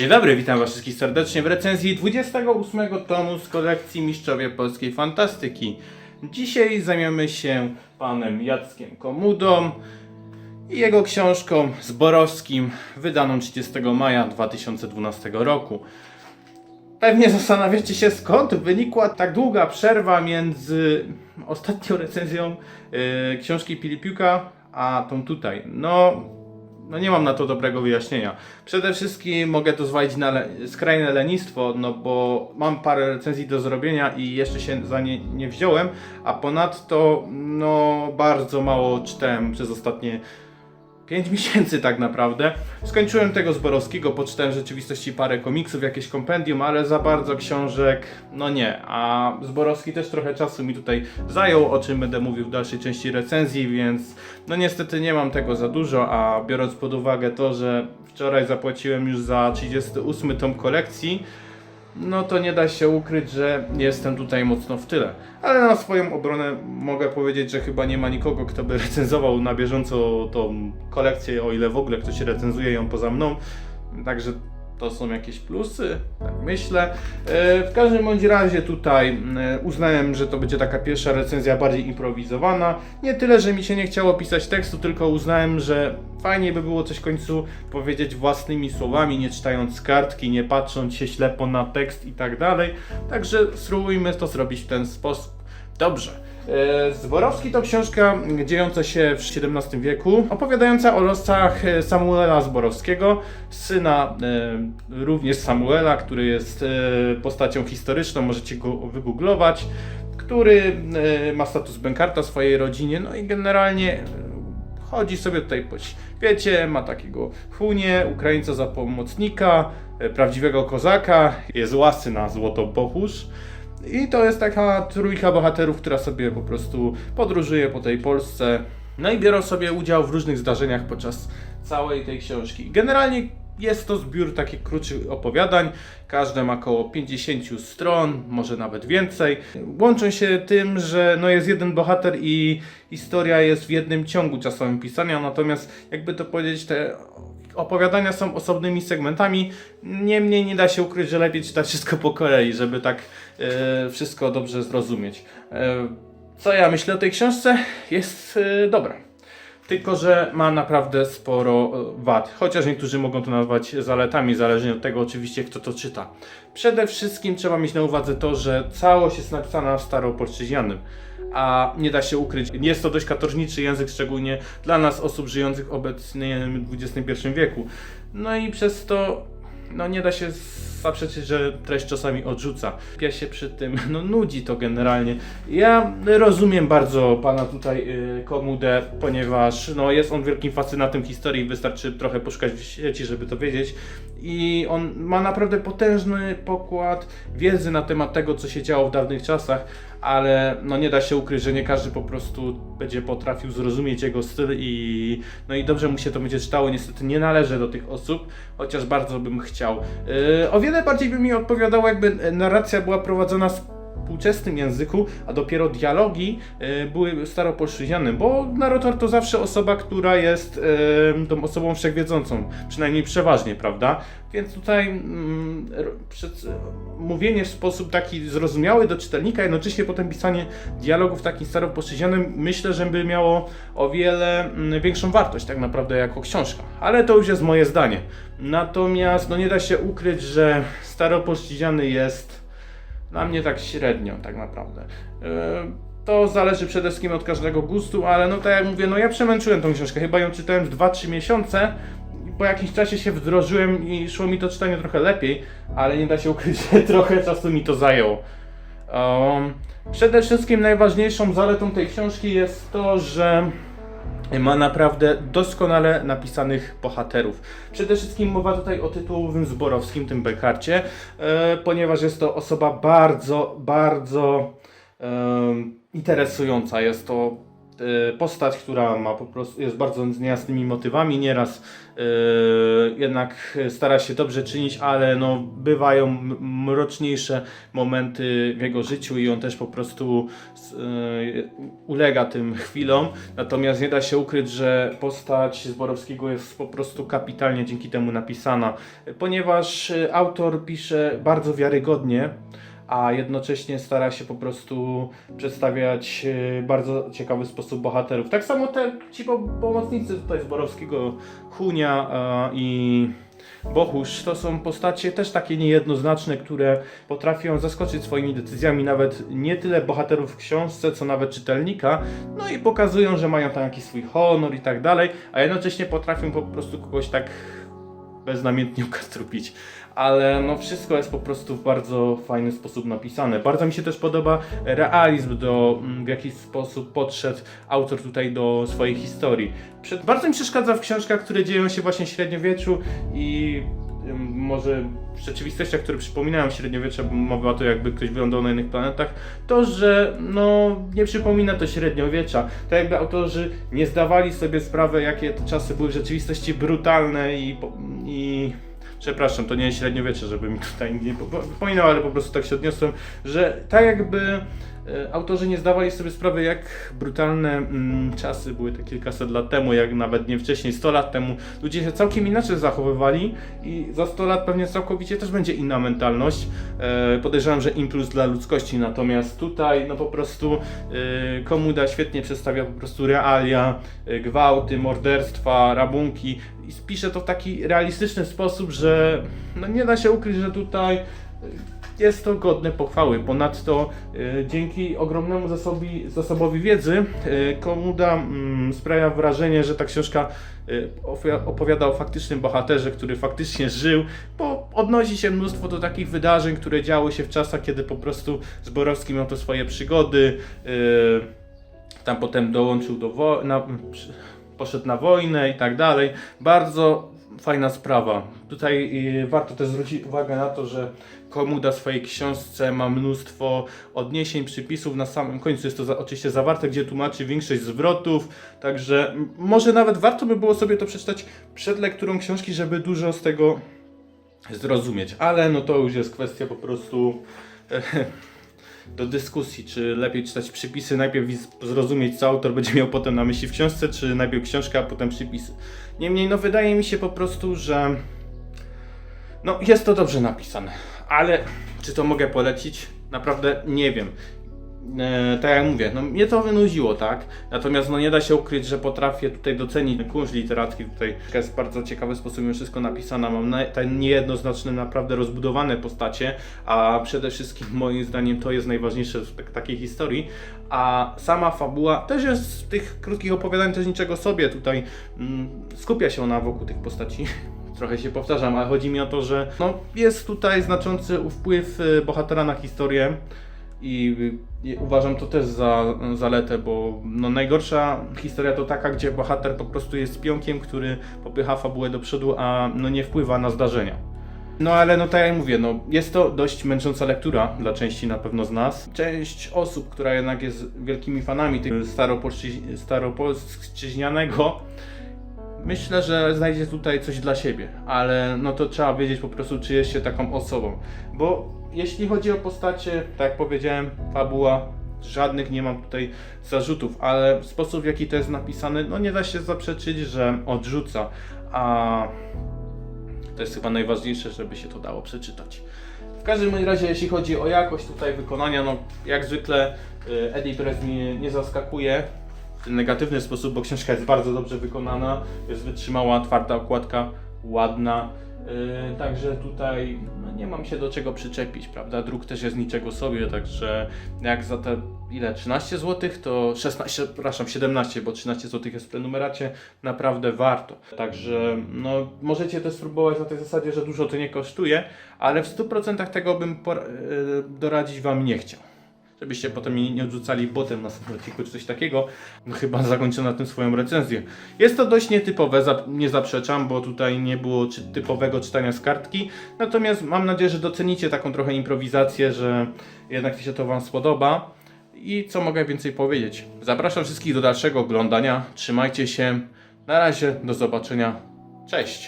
Dzień dobry, witam was wszystkich serdecznie w recenzji 28 tomu z kolekcji Mistrzowie Polskiej Fantastyki. Dzisiaj zajmiemy się panem Jackiem Komudą i jego książką Zborowskim, wydaną 30 maja 2012 roku. Pewnie zastanawiacie się skąd wynikła tak długa przerwa między ostatnią recenzją yy, książki Pilipiuka a tą tutaj. No, no nie mam na to dobrego wyjaśnienia. Przede wszystkim mogę to zwalić na le- skrajne lenistwo, no bo mam parę recenzji do zrobienia i jeszcze się za nie nie wziąłem, a ponadto no bardzo mało czytałem przez ostatnie 5 miesięcy tak naprawdę. Skończyłem tego Zborowskiego, poczytałem w rzeczywistości parę komiksów, jakieś kompendium, ale za bardzo książek, no nie. A Zborowski też trochę czasu mi tutaj zajął, o czym będę mówił w dalszej części recenzji, więc no niestety nie mam tego za dużo, a biorąc pod uwagę to, że wczoraj zapłaciłem już za 38 tom kolekcji, no to nie da się ukryć, że jestem tutaj mocno w tyle. Ale na swoją obronę mogę powiedzieć, że chyba nie ma nikogo, kto by recenzował na bieżąco tą kolekcję, o ile w ogóle ktoś recenzuje ją poza mną. Także to są jakieś plusy, myślę. E, W każdym bądź razie tutaj e, uznałem, że to będzie taka pierwsza recenzja bardziej improwizowana. Nie tyle, że mi się nie chciało pisać tekstu, tylko uznałem, że fajnie by było coś w końcu powiedzieć własnymi słowami, nie czytając kartki, nie patrząc się ślepo na tekst i tak dalej. Także spróbujmy to zrobić w ten sposób. Dobrze. E, Zborowski to książka dziejąca się w XVII wieku, opowiadająca o losach e, Samuela Zborowskiego, syna e, również Samuela, który jest e, postacią historyczną, możecie go wygooglować, który e, ma status bękarta w swojej rodzinie, no i generalnie e, chodzi sobie tutaj po świecie, ma takiego Hunię, Ukraińca za pomocnika, e, prawdziwego kozaka, jest łasy na złotobochusz. I to jest taka trójka bohaterów, która sobie po prostu podróżuje po tej Polsce. No i biorą sobie udział w różnych zdarzeniach podczas całej tej książki. Generalnie jest to zbiór takich krótszych opowiadań. Każde ma około 50 stron, może nawet więcej. Łączą się tym, że no jest jeden bohater i historia jest w jednym ciągu czasowym pisania, natomiast jakby to powiedzieć, te opowiadania są osobnymi segmentami. Niemniej nie da się ukryć, że lepiej czytać wszystko po kolei, żeby tak e, wszystko dobrze zrozumieć. E, co ja myślę o tej książce? Jest e, dobra. Tylko, że ma naprawdę sporo e, wad. Chociaż niektórzy mogą to nazwać zaletami, zależnie od tego oczywiście, kto to czyta. Przede wszystkim trzeba mieć na uwadze to, że całość jest napisana w staropolszczyźnianym. A nie da się ukryć, jest to dość katorżniczy język, szczególnie dla nas, osób żyjących obecnie w XXI wieku. No i przez to no nie da się zaprzeczyć, że treść czasami odrzuca. Ja się przy tym, no nudzi to generalnie. Ja rozumiem bardzo pana tutaj y, Komudę, ponieważ no jest on wielkim fascynatem historii, wystarczy trochę poszukać w sieci, żeby to wiedzieć. I on ma naprawdę potężny pokład wiedzy na temat tego, co się działo w dawnych czasach, ale no nie da się ukryć, że nie każdy po prostu będzie potrafił zrozumieć jego styl i no i dobrze mu się to będzie czytało. Niestety nie należę do tych osób, chociaż bardzo bym chciał. Yy, o wiele bardziej by mi odpowiadało, jakby narracja była prowadzona w współczesnym języku, a dopiero dialogi yy, były staropolszczyźniane, bo narrator to zawsze osoba, która jest yy, tą osobą wszechwiedzącą, przynajmniej przeważnie, prawda? Więc tutaj mm, mówienie w sposób taki zrozumiały do czytelnika, jednocześnie potem pisanie dialogów takim staropolszczyźnianym, myślę, że by miało o wiele mm, większą wartość tak naprawdę jako książka. Ale to już jest moje zdanie. Natomiast no nie da się ukryć, że staropolszczyźniany jest dla mnie tak średnio tak naprawdę. Yy, To zależy przede wszystkim od każdego gustu, ale no tak jak mówię, no ja przemęczyłem tą książkę, chyba ją czytałem w 2-3 miesiące i po jakimś czasie się wdrożyłem i szło mi to czytanie trochę lepiej, ale nie da się ukryć, że trochę czasu mi to zajęło. Um, przede wszystkim najważniejszą zaletą tej książki jest to, że ma naprawdę doskonale napisanych bohaterów. Przede wszystkim mowa tutaj o tytułowym Zborowskim, tym Bekarcie, e, ponieważ jest to osoba bardzo, bardzo interesująca. Jest to postać, która ma po prostu, jest bardzo z niejasnymi motywami, nieraz e, jednak stara się dobrze czynić, ale no, bywają mroczniejsze momenty w jego życiu i on też po prostu e, ulega tym chwilom. Natomiast nie da się ukryć, że postać Zborowskiego jest po prostu kapitalnie dzięki temu napisana, ponieważ autor pisze bardzo wiarygodnie a jednocześnie stara się po prostu przedstawiać e, bardzo ciekawy sposób bohaterów. Tak samo te ci po- pomocnicy tutaj z Borowskiego, Hunia e, i Bohusz, to są postacie też takie niejednoznaczne, które potrafią zaskoczyć swoimi decyzjami nawet nie tyle bohaterów w książce, co nawet czytelnika, no i pokazują, że mają tam jakiś swój honor i tak dalej, a jednocześnie potrafią po prostu kogoś tak beznamiętnie ukastrupić. Ale no wszystko jest po prostu w bardzo fajny sposób napisane. Bardzo mi się też podoba realizm, do, mm, w jaki sposób podszedł autor tutaj do swojej historii. Przed, bardzo mi przeszkadza w książkach, które dzieją się właśnie w średniowieczu i może w rzeczywistościach, które przypominają średniowiecze, bo mowa to jakby ktoś wylądował na innych planetach, to, że no nie przypomina to średniowiecza. To jakby autorzy nie zdawali sobie sprawy, jakie te czasy były w rzeczywistości brutalne i, i przepraszam, to nie jest średniowiecze, żeby mi tutaj nie po- po- pominął, ale po prostu tak się odniosłem, że tak jakby autorzy nie zdawali sobie sprawy, jak brutalne mm, czasy były te kilkaset lat temu, jak nawet nie wcześniej, 100 lat temu. Ludzie się całkiem inaczej zachowywali i za 100 lat pewnie całkowicie też będzie inna mentalność. E, podejrzewam, że impuls dla ludzkości, natomiast tutaj no po prostu e, Komuda świetnie przedstawia po prostu realia, e, gwałty, morderstwa, rabunki i spisze to w taki realistyczny sposób, że no nie da się ukryć, że tutaj e, jest to godne pochwały. Ponadto e, dzięki ogromnemu zasobi, zasobowi wiedzy e, Komuda mm, sprawia wrażenie, że ta książka e, opowiada o faktycznym bohaterze, który faktycznie żył, bo odnosi się mnóstwo do takich wydarzeń, które działy się w czasach, kiedy po prostu Zborowski miał to swoje przygody. tam potem dołączył do wo- na, przy- poszedł na wojnę i tak dalej. Bardzo fajna sprawa. Tutaj y, warto też zwrócić uwagę na to, że Komuda w swojej książce ma mnóstwo odniesień, przypisów. Na samym końcu jest to oczywiście zawarte, gdzie tłumaczy większość zwrotów. Także może nawet warto by było sobie to przeczytać przed lekturą książki, żeby dużo z tego zrozumieć. Ale no to już jest kwestia po prostu do dyskusji, czy lepiej czytać przypisy, najpierw zrozumieć, co autor będzie miał potem na myśli w książce, czy najpierw książka, a potem przypisy. Niemniej, no wydaje mi się po prostu, że no jest to dobrze napisane, ale czy to mogę polecić? Naprawdę nie wiem. E, tak jak mówię, no mnie to wynudziło, tak? Natomiast no nie da się ukryć, że potrafię tutaj docenić kunszt literacki. Tutaj jest w bardzo ciekawy sposób mimo wszystko napisana. Mam na, te niejednoznaczne, naprawdę rozbudowane postacie, a przede wszystkim moim zdaniem to jest najważniejsze w tak, takiej historii. A sama fabuła też jest w tych krótkich opowiadań też niczego sobie. Tutaj mm, skupia się ona wokół tych postaci. Trochę się powtarzam, ale chodzi mi o to, że no, jest tutaj znaczący wpływ y, bohatera na historię. I, uważam to też za zaletę, bo no, najgorsza historia to taka, gdzie bohater po prostu jest pionkiem, który popycha fabułę do przodu, a no, nie wpływa na zdarzenia. No ale no tak jak mówię, no, jest to dość męcząca lektura dla części na pewno z nas. Część osób, która jednak jest wielkimi fanami tego staropolszczy- staropolszczyźnianego, myślę, że znajdzie tutaj coś dla siebie, ale no to trzeba wiedzieć po prostu, czy jest się taką osobą. Bo jeśli chodzi o postacie, tak jak powiedziałem, fabuła, żadnych nie mam tutaj zarzutów, ale sposób w jaki to jest napisane, no nie da się zaprzeczyć, że odrzuca, a to jest chyba najważniejsze, żeby się to dało przeczytać. W każdym razie, jeśli chodzi o jakość tutaj wykonania, no jak zwykle y, Eddie Press mnie nie zaskakuje negatywny sposób, bo książka jest bardzo dobrze wykonana, jest wytrzymała, twarda okładka, ładna. Yy, także tutaj no, nie mam się do czego przyczepić, prawda? Druk też jest niczego sobie, także jak za te ile 13 zł, to 16, przepraszam, 17, bo 13 zł jest w prenumeracie, naprawdę warto. Także no, możecie też spróbować na tej zasadzie, że dużo to nie kosztuje, ale w 100% tego bym yy, doradzić Wam nie chciał żebyście potem mnie nie odrzucali botem na odcinku czy coś takiego. No chyba zakończę na tym swoją recenzję. Jest to dość nietypowe, nie zaprzeczam, bo tutaj nie było czy typowego czytania z kartki. Natomiast mam nadzieję, że docenicie taką trochę improwizację, że jednak się to Wam spodoba. i co mogę więcej powiedzieć. Zapraszam wszystkich do dalszego oglądania. Trzymajcie się. Na razie, do zobaczenia. Cześć.